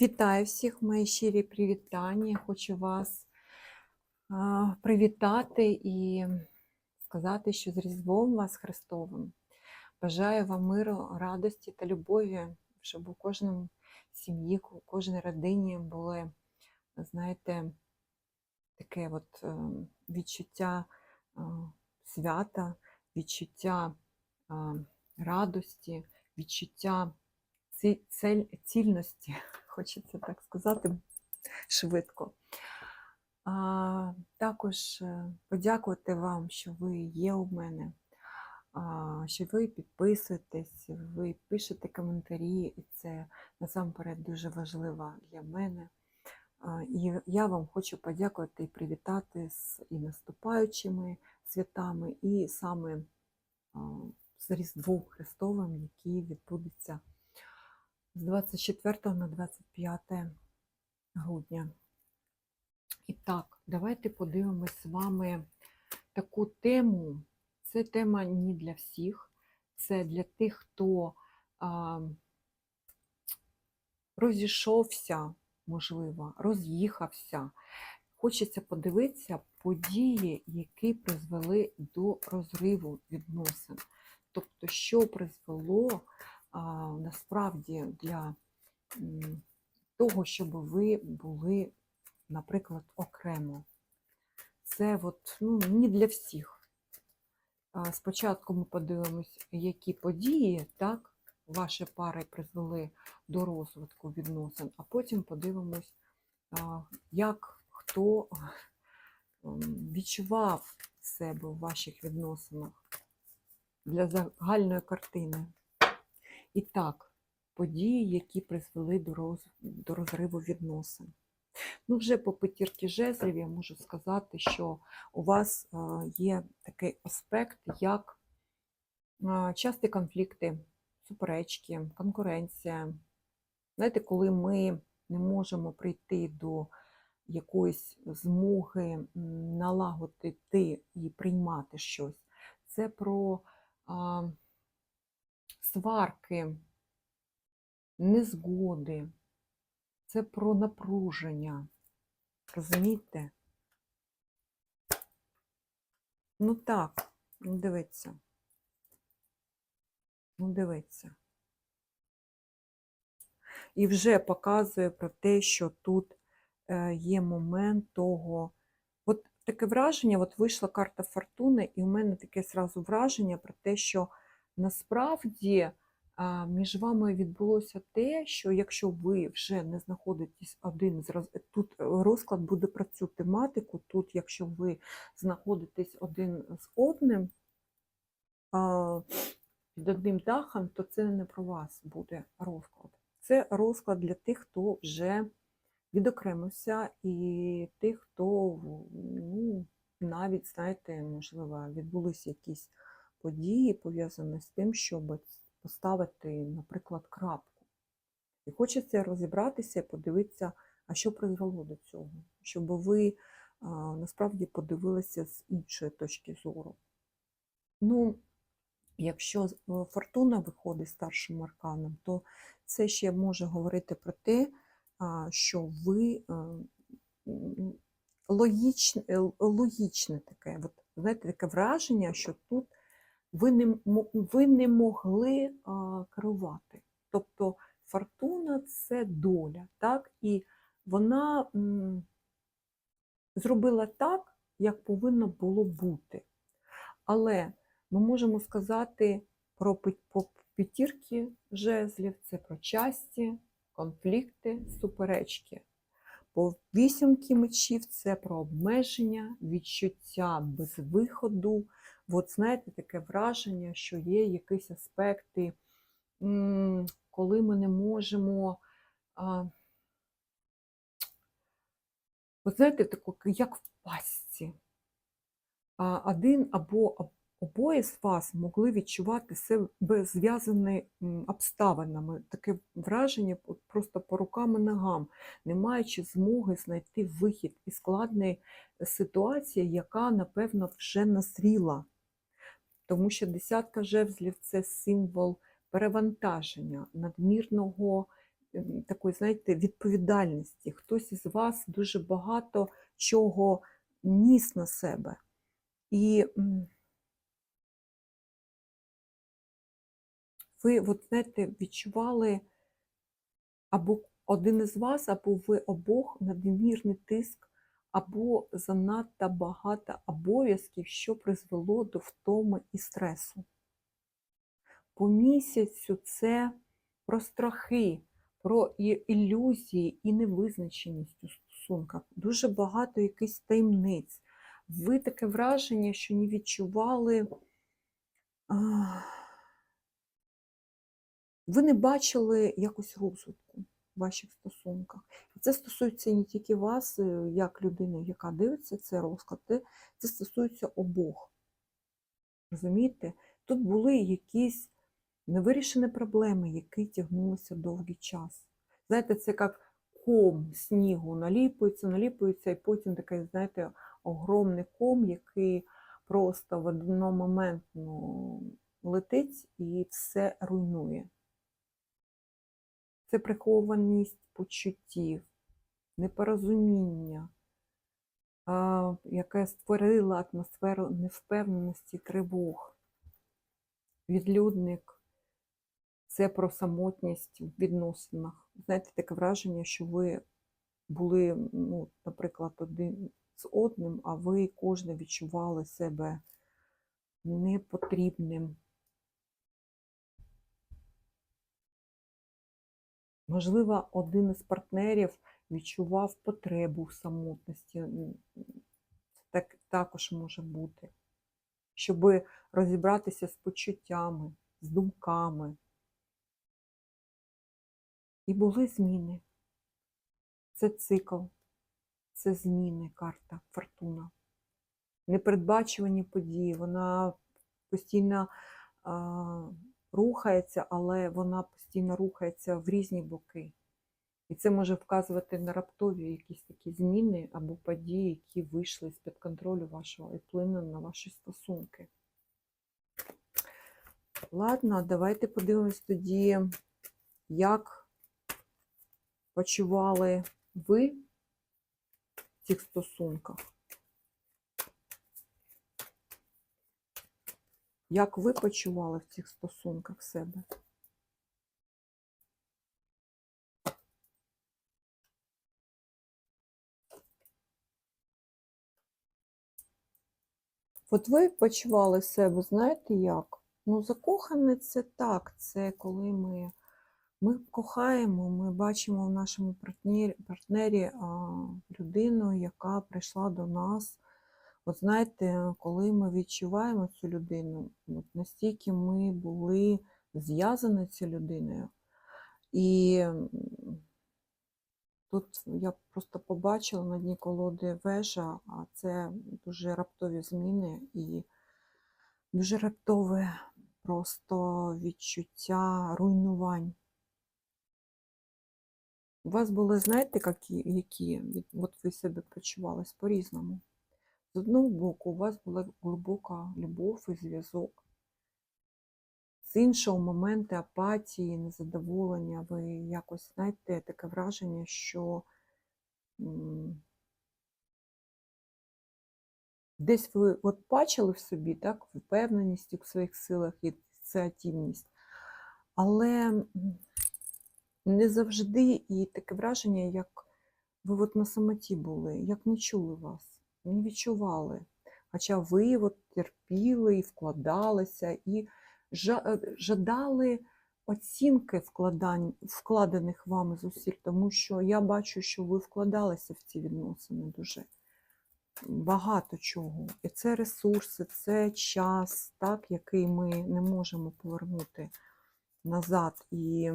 Вітаю всіх, мої щирі привітання. Хочу вас привітати і сказати, що з Різдвом вас Христовим. Бажаю вам миру, радості та любові, щоб у кожному сім'ї, у кожній родині були, знаєте, таке от е, відчуття е, свята, відчуття е, радості, відчуття цільності, хочеться так сказати швидко. А, також е, подякувати вам, що ви є у мене, а, що ви підписуєтесь, ви пишете коментарі, і це насамперед дуже важливо для мене. А, І я вам хочу подякувати і привітати з і наступаючими святами, і саме а, з Різдвом Христовим, який відбудеться з 24 на 25 грудня. І так, давайте подивимось з вами таку тему. Це тема не для всіх, це для тих, хто а, розійшовся, можливо, роз'їхався. Хочеться подивитися події, які призвели до розриву відносин. Тобто, що призвело насправді для того, щоб ви були, наприклад, окремо. Це от, ну, не для всіх. Спочатку ми подивимось, які події так, ваші пари призвели до розвитку відносин, а потім подивимось, як хто відчував себе у ваших відносинах для загальної картини. І так, події, які призвели до, роз... до розриву відносин. Ну, вже по п'ятірки жезлів я можу сказати, що у вас е, є такий аспект, як е, часті конфлікти, суперечки, конкуренція. Знаєте, коли ми не можемо прийти до якоїсь змоги налагодити і приймати щось, це про сварки, незгоди, це про напруження. Розумієте? Ну так, ну дивіться. Ну дивіться. І вже показує про те, що тут е, є момент того. От таке враження, от вийшла карта фортуни, і у мене таке зразу враження про те, що насправді між вами відбулося те, що якщо ви вже не знаходитесь один з роз... тут розклад буде про цю тематику, тут, якщо ви знаходитесь один з одним під одним дахом, то це не про вас буде розклад. Це розклад для тих, хто вже відокремився, і тих, хто ну, навіть, знаєте, можливо, відбулися якісь події, пов'язані з тим, щоб поставити, наприклад, крапку. І хочеться розібратися і подивитися, а що призвело до цього, щоб ви насправді подивилися з іншої точки зору. Ну, якщо е, фортуна виходить старшим арканом, то це ще може говорити про те, що ви е, логічне, е, логічне таке, от, знаєте, таке враження, що тут ви не, ви не могли а, керувати. Тобто фортуна це доля, так? І вона м, зробила так, як повинно було бути. Але ми можемо сказати про п'ятірки жезлів, це про часті, конфлікти, суперечки. По вісімки мечів це про обмеження, відчуття безвиходу. От знаєте, таке враження, що є якісь аспекти, коли ми не можемо. От знаєте, тако, як в пастці. Один або обоє з вас могли відчувати себе зв'язані обставинами. Таке враження просто по рукам і ногам, не маючи змоги знайти вихід із складної ситуації, яка, напевно, вже назріла. Тому що десятка жезлів це символ перевантаження, надмірного ем, такої, знаєте, відповідальності. Хтось із вас дуже багато чого ніс на себе. І ви, от, знаєте, відчували або один із вас, або ви обох надмірний тиск, або занадто багато обов'язків, що призвело до втоми і стресу. По місяцю це про страхи, про ілюзії і невизначеність у стосунках. Дуже багато якихось таємниць. Ви таке враження, що не відчували. Ви не бачили якось розвитку в ваших стосунках. Це стосується не тільки вас, е, як людини, яка дивиться цей розклад, це- стосується обох. Розумієте? Тут були якісь невирішені проблеми, які тягнулися довгий час. Знаєте, це як ком снігу наліпується, наліпується, і потім такий, знаєте, огромний ком, який просто в одномоментно летить і все руйнує. Це прихованість почуттів, непорозуміння, яке створило атмосферу невпевненості, тривог. Відлюдник це про самотність в відносинах. Знаєте, таке враження, що ви були, ну, наприклад, один з одним, а ви кожен відчували себе непотрібним. Можливо, один із партнерів відчував потребу в самотності. Так, також може бути. Щоб розібратися з почуттями, з думками. І були зміни. Це цикл, це зміни, карта, фортуна. Непередбачувані події. Вона постійно рухається, але вона постійно рухається в різні боки. І це може вказувати на раптові якісь такі зміни або події, які вийшли з-під контролю вашого і вплинули на ваші стосунки. Ладно, давайте подивимось тоді, як почували ви в цих стосунках. Як ви почували в цих стосунках себе? От ви почували себе, знаєте як? Ну, закохане це так, це коли ми, ми кохаємо, ми бачимо в нашому партнері, партнері а, людину, яка прийшла до нас. От знаєте, коли ми відчуваємо цю людину, от настільки ми були зв'язані цією людиною. І тут я просто побачила на дні колоди вежа, а це дуже раптові зміни і дуже раптове просто відчуття руйнувань. У вас були, знаєте, які, які от ви себе почувались по-різному. З одного боку, у вас була глибока любов і зв'язок. З іншого моменти апатії, незадоволення, ви якось знаєте таке враження, що десь ви от бачили в собі так, впевненість у своїх силах і ініціативність, але не завжди і таке враження, як ви от на самоті були, як не чули вас, не відчували. Хоча ви от терпіли і вкладалися, і е, жадали оцінки вкладань, вкладених вами зусиль, тому що я бачу, що ви вкладалися в ці відносини дуже багато чого. І це ресурси, це час, так, який ми не можемо повернути назад. І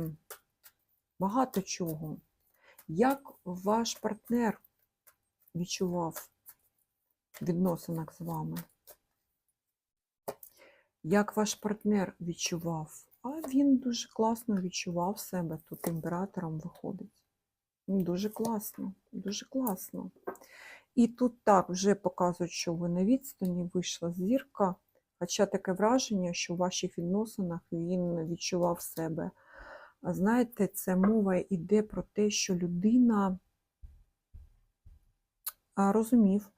багато чого. Як ваш партнер відчував відносинах з вами? Як ваш партнер відчував? А він дуже класно відчував себе тут імператором виходить. Ну, Дуже класно, дуже класно. І тут так вже показують, що ви на відстані вийшла зірка, хоча таке враження, що в ваших відносинах він відчував себе знаєте, це мова йде про те, що людина розумів,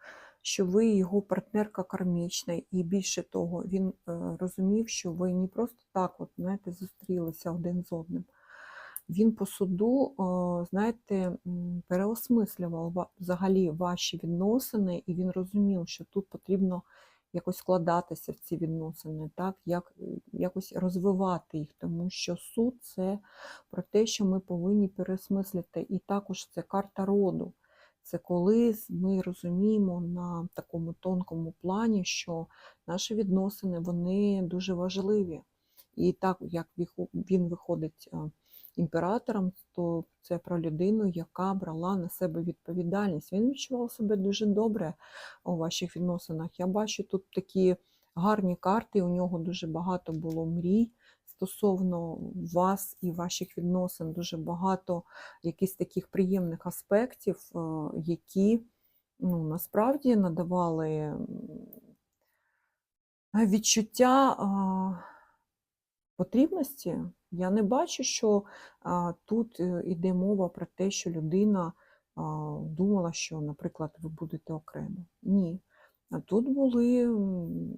що ви його партнерка кармічна, і більше того, він е, розумів, що ви не просто так, от, знаєте, зустрілися один з одним. Він по суду, е, знаєте, переосмислював взагалі ваші відносини, і він розумів, що тут потрібно якось вкладатися в ці відносини, так, як, е, якось розвивати їх, тому що суд це про те, що ми повинні переосмислити. І також це карта роду. Це коли ми розуміємо на такому тонкому плані, що наші відносини вони дуже важливі. І так як він виходить імператором, то це про людину, яка брала на себе відповідальність. Він відчував себе дуже добре у ваших відносинах. Я бачу тут такі гарні карти, у нього дуже багато було мрій стосовно вас і ваших відносин, дуже багато якихось таких приємних аспектів, е, які ну, насправді надавали відчуття потрібності. Я не бачу, що тут е, іде мова про те, що людина думала, що, наприклад, ви будете окремо. Ні. Тут були,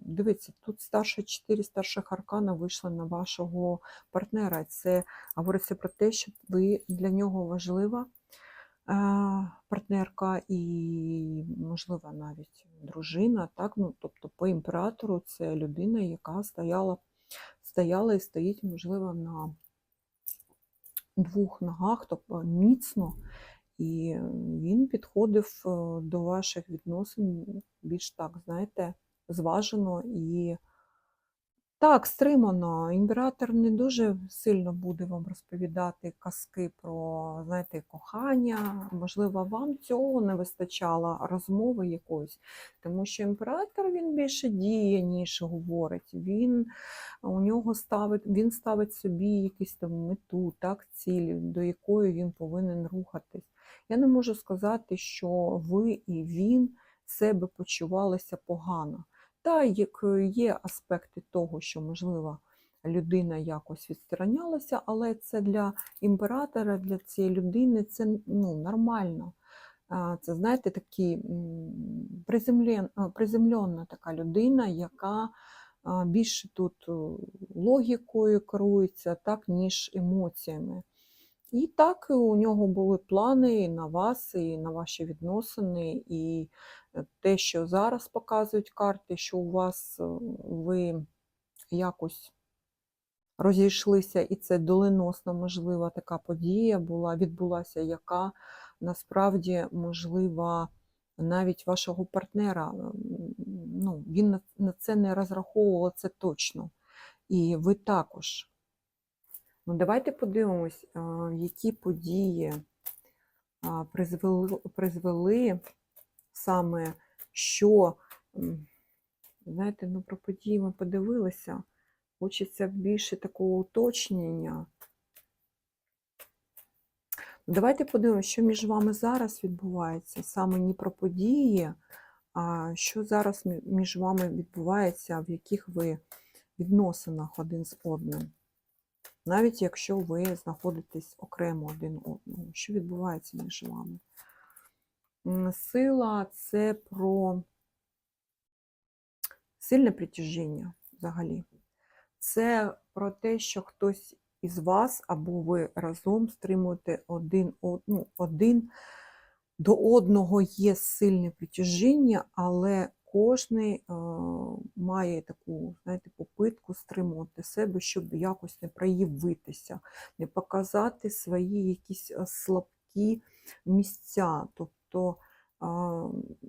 дивіться, тут старше чотири старших аркана вийшли на вашого партнера. Це говориться про те, що ви для нього важлива е, партнерка і, можливо, навіть дружина. Так? Ну, тобто по імператору це людина, яка стояла, стояла і стоїть, можливо, на двох ногах, тобто міцно. І він підходив е, до ваших відносин більш так, знаєте, зважено і так, стримано. Імператор не дуже сильно буде вам розповідати казки про, знаєте, кохання. Можливо, вам цього не вистачало розмови якоїсь, тому що імператор він більше діє, ніж говорить. Він у нього ставить, він ставить собі якусь там мету, так, цілі, до якої він повинен рухатись. Я не можу сказати, що ви і він себе почувалися погано. Та як е, є аспекти того, що, можливо, людина якось відсторонялася, але це для імператора, для цієї людини це ну, нормально. Це, знаєте, такі приземлена така людина, яка більше тут е, логікою керується, так, ніж емоціями. І так у нього були плани і на вас, і на ваші відносини, і е, те, що зараз показують карти, що у вас е, ви якось розійшлися, і це доленосна, можлива така подія була, відбулася, яка насправді можлива навіть вашого партнера. Ну, він на це не розраховував, це точно. І ви також. Ну, давайте подивимось, які події призвели, призвели саме, що, знаєте, ну про події ми подивилися. Хочеться більше такого уточнення. Ну, Давайте подивимося, що між вами зараз відбувається. Саме не про події, а що зараз між вами відбувається, в яких ви відносинах один з одним навіть якщо ви знаходитесь окремо один одного, що відбувається між вами? Сила це про сильне притяжіння взагалі. Це про те, що хтось із вас або ви разом стримуєте один, од- ну, один до одного є сильне притяжіння, але кожний е, має таку, знаєте, попитку стримувати себе, щоб якось не проявитися, не показати свої якісь е, слабкі місця. Тобто,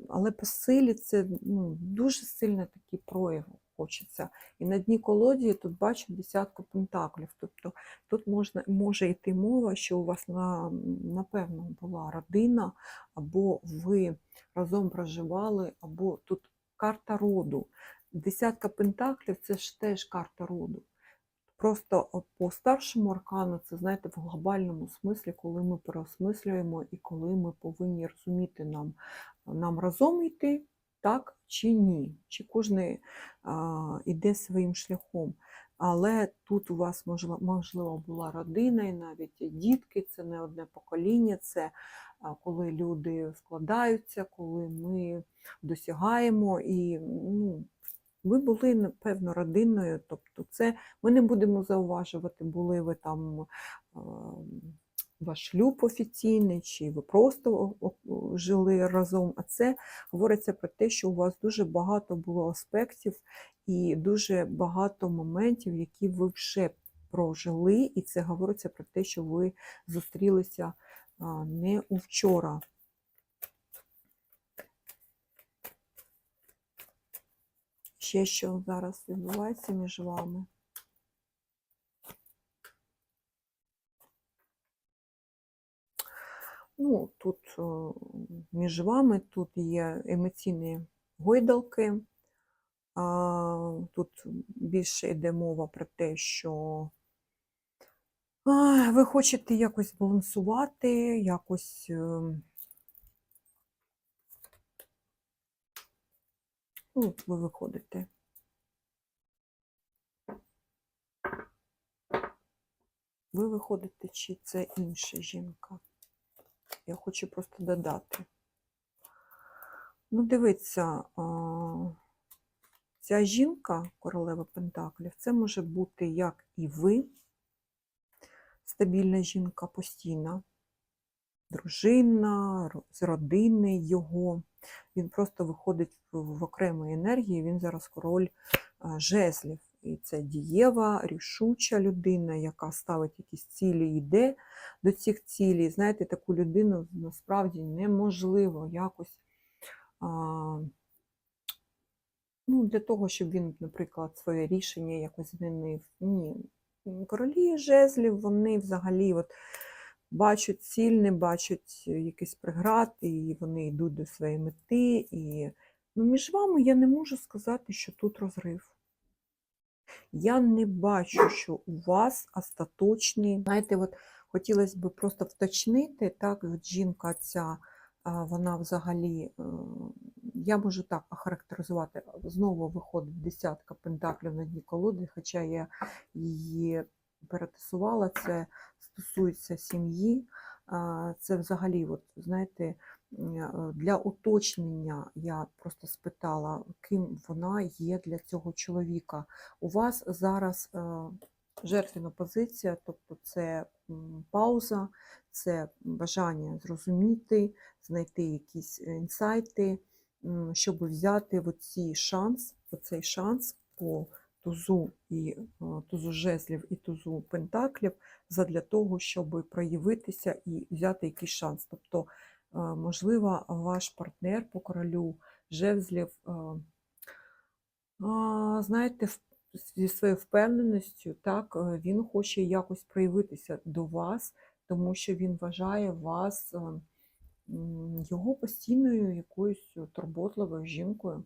але по силі це ну, дуже сильний такий прояв хочеться. І на дні колоді тут бачу десятку пентаклів. Тобто тут можна, може йти мова, що у вас на, напевно була родина, або ви разом проживали, або тут карта роду. Десятка пентаклів це ж теж карта роду. Просто по старшому аркану, це знаєте, в глобальному смислі, коли ми переосмислюємо і коли ми повинні розуміти нам, нам разом йти, так чи ні, чи кожен іде своїм шляхом. але тут у вас можливо, була родина, і навіть дітки, це не одне покоління, це коли люди складаються, коли ми досягаємо і ну, ви були, напевно, родиною, тобто це ми не будемо зауважувати, були ви там ваш шлюб офіційний, чи ви просто жили разом. А це говориться про те, що у вас дуже багато було аспектів і дуже багато моментів, які ви вже прожили, і це говориться про те, що ви зустрілися а, не у вчора. Ще що зараз відбувається між вами? Ну, тут е, між вами тут є емоційні гойдалки. Тут більше йде мова про те, що ви хочете якось балансувати, якось. е, Ну, ви виходите. Ви виходите, чи це інша жінка? Я хочу просто додати. Ну, дивіться, ця жінка, королева Пентаклів, це може бути як і ви, стабільна жінка, постійна, дружина, з родини його. Він просто виходить в, окремої енергії, він зараз король а, жезлів. І це дієва, рішуча людина, яка ставить якісь цілі йде до цих цілей. Знаєте, таку людину насправді неможливо якось а, ну, для того, щоб він, наприклад, своє рішення якось змінив. Ні. Королі жезлів, вони взагалі от бачать ціль, не бачать якийсь преград, і вони йдуть до своєї мети. І ну, між вами я не можу сказати, що тут розрив. Я не бачу, що у вас остаточний. Знаєте, от хотілося б просто вточнити, так, от жінка ця, вона взагалі, е, я можу так охарактеризувати, знову виходить десятка пентаклів на дні колоди, хоча я її перетасувала, це стосується сім'ї. Це взагалі, от, знаєте, е, для уточнення я просто спитала, ким вона є для цього чоловіка. У вас зараз жертвена позиція, тобто це пауза, це бажання зрозуміти, знайти якісь е, інсайти, щоб взяти оці шанс, оцей шанс по тузу і е, тузу жезлів і тузу пентаклів задля того, щоб проявитися і взяти якийсь шанс. Тобто, е, можливо, ваш партнер по королю жезлів, знаєте, в- зі своєю впевненістю, так, е, він хоче якось проявитися до вас, тому що він вважає вас е, його постійною якоюсь турботливою жінкою.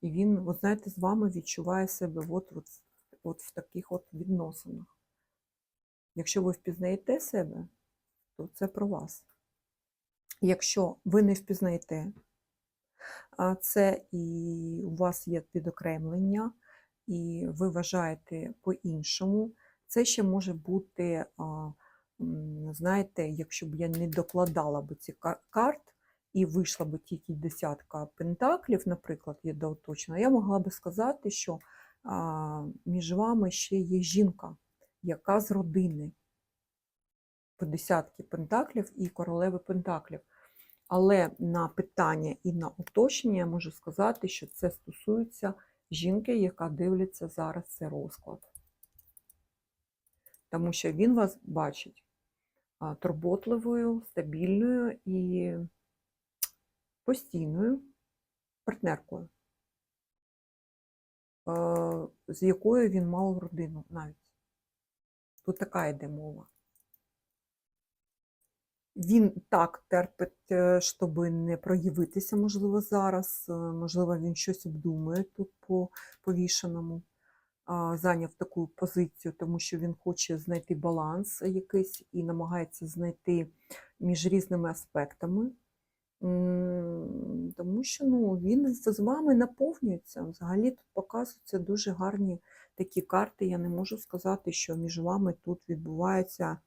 І він, от знаєте, з вами відчуває себе от, от, от в таких от відносинах. Якщо ви впізнаєте себе, то це про вас. Якщо ви не впізнаєте, це і у вас є відокремлення, і ви вважаєте по-іншому, це ще може бути, знаєте, якщо б я не докладала б ці карт і вийшла б тільки десятка пентаклів, наприклад, є до я могла би сказати, що між вами ще є жінка, яка з родини по десятки пентаклів і королеви пентаклів. Але на питання і на уточнення я можу сказати, що це стосується жінки, яка дивиться зараз цей розклад. Тому що він вас бачить турботливою, стабільною і постійною партнеркою, з якою він мав родину навіть. Тут така йде мова. Він так терпить, е, щоб не проявитися, можливо, зараз. е, Можливо, він щось обдумує тут по повішеному. Зайняв таку позицію, тому що він хоче знайти баланс якийсь і намагається знайти між різними аспектами. Тому що ну, він з вами наповнюється. Взагалі тут показуються дуже гарні такі карти, я не можу сказати, що між вами тут відбувається,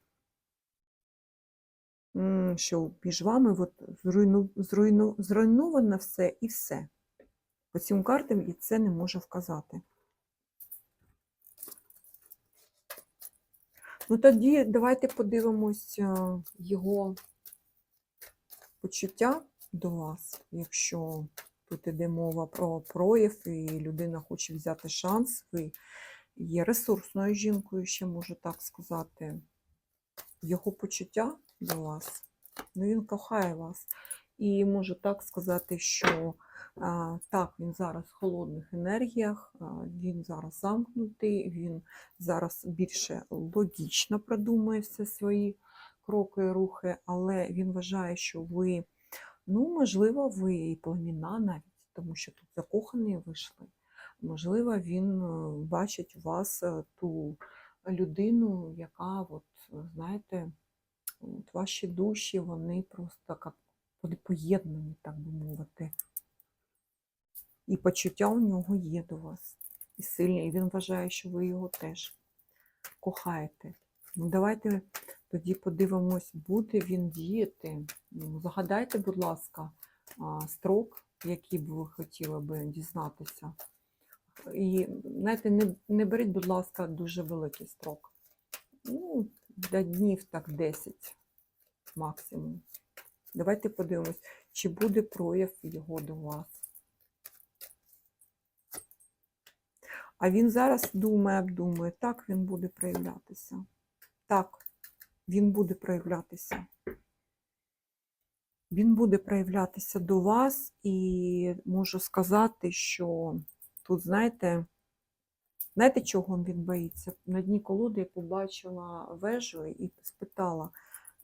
що між вами от зруйну, зруйну, зруйновано все і все. По цим картам і це не можу вказати. Ну тоді давайте подивимось е, його почуття до вас, якщо тут іде мова про прояв, і людина хоче взяти шанс, ви є ресурсною жінкою, ще можу так сказати. Його почуття до вас, ну він кохає вас. І можу так сказати, що а, так, він зараз в холодних енергіях, а, він зараз замкнутий, він зараз більше логічно продумує все свої кроки рухи, але він вважає, що ви, ну, можливо, ви і пламіна навіть, тому що тут закохані вийшли. Можливо, він е, бачить у вас е, ту людину, яка, от, знаєте, от ваші душі, вони просто як вони поєднані, так би мовити. І почуття у нього є до вас. І сильні. І він вважає, що ви його теж кохаєте. Ну, давайте тоді подивимось, буде він діяти. Ну, Загадайте, будь ласка, строк, який б ви хотіли би дізнатися. І знаєте, не, не беріть, будь ласка, дуже великий строк. Ну, для днів так 10 максимум. Давайте подивимось, чи буде прояв його до вас. А він зараз думає, обдумує, так він буде проявлятися. Так, він буде проявлятися. Він буде проявлятися до вас, і можу сказати, що тут, знаєте, знаєте, чого він боїться? На дні колоди я побачила вежу і спитала,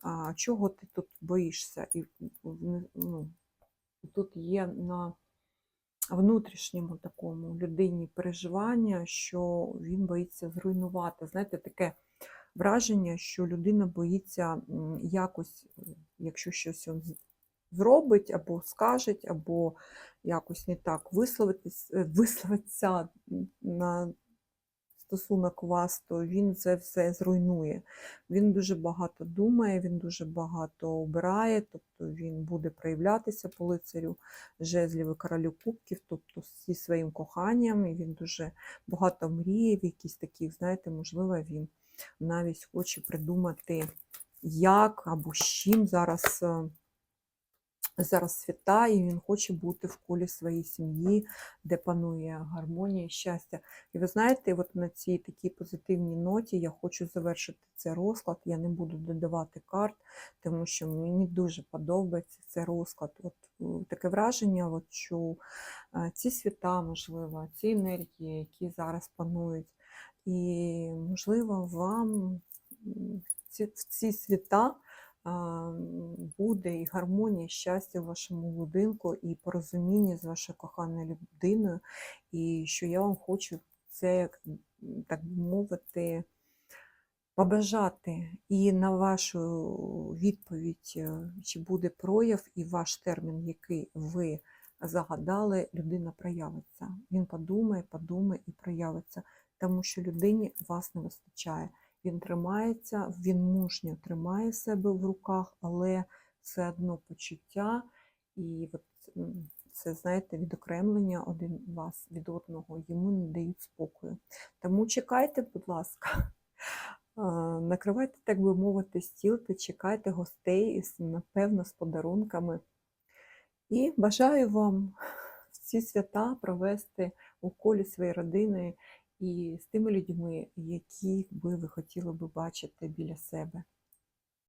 а чого ти тут боїшся? І ну, тут є на внутрішньому такому людині переживання, що він боїться зруйнувати. Знаєте, таке враження, що людина боїться якось, якщо щось зробить, або скаже, або якось не так е, висловиться на стосунок вас, то він це все зруйнує. Він дуже багато думає, він дуже багато обирає, тобто він буде проявлятися по лицарю жезлів і королю кубків, тобто зі своїм коханням, і він дуже багато мріє, в якісь такі, знаєте, можливо, він навіть хоче придумати, як або з чим зараз. Зараз свята, і він хоче бути в колі своєї сім'ї, де панує гармонія, щастя. І ви знаєте, от на цій такій позитивній ноті я хочу завершити цей розклад. Я не буду додавати карт, тому що мені дуже подобається цей розклад. От е, таке враження, от, що е, ці свята, можливо, ці енергії, які зараз панують, і, можливо, вам ці, в ці свята а, буде і гармонія, щастя в вашому будинку, і порозуміння з вашою коханою людиною, і що я вам хочу це, так би мовити, побажати. І на вашу відповідь, е, чи буде прояв, і ваш термін, який ви загадали, людина проявиться. Він подумає, подумає і проявиться, тому що людині вас не вистачає. Він тримається, він мужньо тримає себе в руках, але все одно почуття і от, це, знаєте, відокремлення один вас від одного йому не дають спокою. Тому чекайте, будь ласка, накривайте, так би мовити, стіл та чекайте гостей, напевно, з подарунками. І бажаю вам в ці свята провести у колі своєї родини і з тими людьми, які би ви хотіли би бачити біля себе.